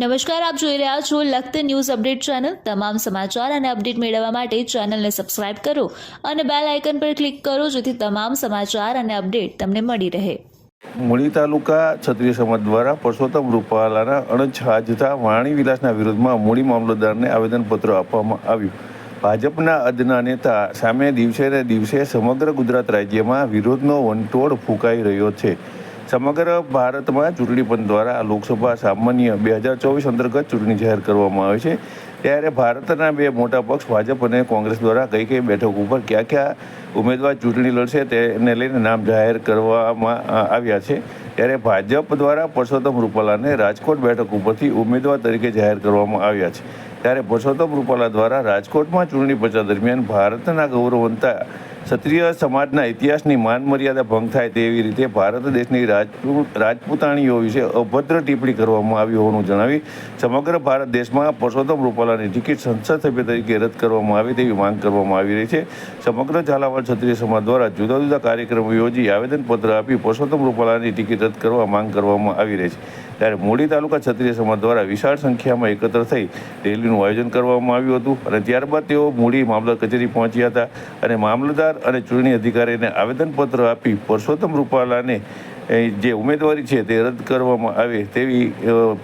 નમસ્કાર, આપ જોઈ રહ્યા છો લખત ન્યૂઝ અપડેટ ચેનલ. તમામ સમાચાર અને અપડેટ મેળવવા માટે ચેનલને સબસ્ક્રાઇબ કરો અને બેલ આઇકન પર ક્લિક કરો જેથી તમામ સમાચાર અને અપડેટ તમને મળી રહે. મૂળી તાલુકા ક્ષત્રિય સમાજ દ્વારા પરસોત્તમ રૂપાલાના અણછાજતા વાણી વિલાસના વિરોધમાં મૂળી મામલતદારને આવેદનપત્ર આપવામાં આવ્યું. ભાજપના અદના નેતા સામે દિવસે ને દિવસે સમગ્ર ગુજરાત રાજ્યમાં વિરોધનો વંટોળ ફૂંકાઈ રહ્યો છે. સમગ્ર ભારતમાં ચૂંટણી પંચ દ્વારા લોકસભા સામાન્ય બે હજાર ચોવીસ અંતર્ગત ચૂંટણી જાહેર કરવામાં આવે છે. ત્યારે ભારતના બે મોટા પક્ષ, ભાજપ અને કોંગ્રેસ દ્વારા કઈ કઈ બેઠક ઉપર ક્યાં ક્યાં ઉમેદવાર ચૂંટણી લડશે તેને લઈને નામ જાહેર કરવામાં આવ્યા છે. ત્યારે ભાજપ દ્વારા પરસોત્તમ રૂપાલાને રાજકોટ બેઠક ઉપરથી ઉમેદવાર તરીકે જાહેર કરવામાં આવ્યા છે. ત્યારે પરસોત્તમ રૂપાલા દ્વારા રાજકોટમાં ચૂંટણી પ્રચાર દરમિયાન ભારતના ગૌરવવંતા ક્ષત્રિય સમાજના ઇતિહાસની માન મર્યાદા ભંગ થાય તેવી રીતે ભારત દેશની રાજપૂત રાજપૂતાણીઓ વિશે અભદ્ર ટિપ્પણી કરવામાં આવી હોવાનું જણાવી સમગ્ર ભારત દેશમાં પરસોત્તમ રૂપાલાની ટિકિટ સંસદ સભ્ય તરીકે રદ કરવામાં આવે તેવી માંગ કરવામાં આવી રહી છે. સમગ્ર ઝાલાવાડ ક્ષત્રિય સમાજ દ્વારા જુદા જુદા કાર્યક્રમો યોજી આવેદનપત્ર આપી પરસોત્તમ રૂપાલાની ટિકિટ રદ કરવા માંગ કરવામાં આવી રહી છે. ત્યારે મોડી તાલુકા ક્ષત્રિય સમાજ દ્વારા વિશાળ સંખ્યામાં એકત્ર થઈ રેલીનું આયોજન કરવામાં આવ્યું હતું અને ત્યારબાદ તેઓ મૂડી મામલત કચેરી પહોંચ્યા હતા અને મામલતદાર અને ચૂંટણી અધિકારીને આવેદનપત્ર આપી પરસોત્તમ રૂપાલાને જે ઉમેદવારી છે તે રદ કરવામાં આવે તેવી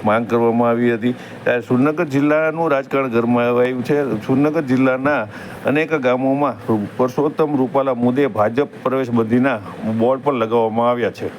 માંગ કરવામાં આવી હતી. ત્યારે સુરનગર જિલ્લાનું રાજકારણ ગરમાવાયું છે. સુરનગર જિલ્લાના અનેક ગામોમાં પરસોત્તમ રૂપાલા મુદ્દે ભાજપ પ્રવેશબંધીના બોર્ડ પણ લગાવવામાં આવ્યા છે.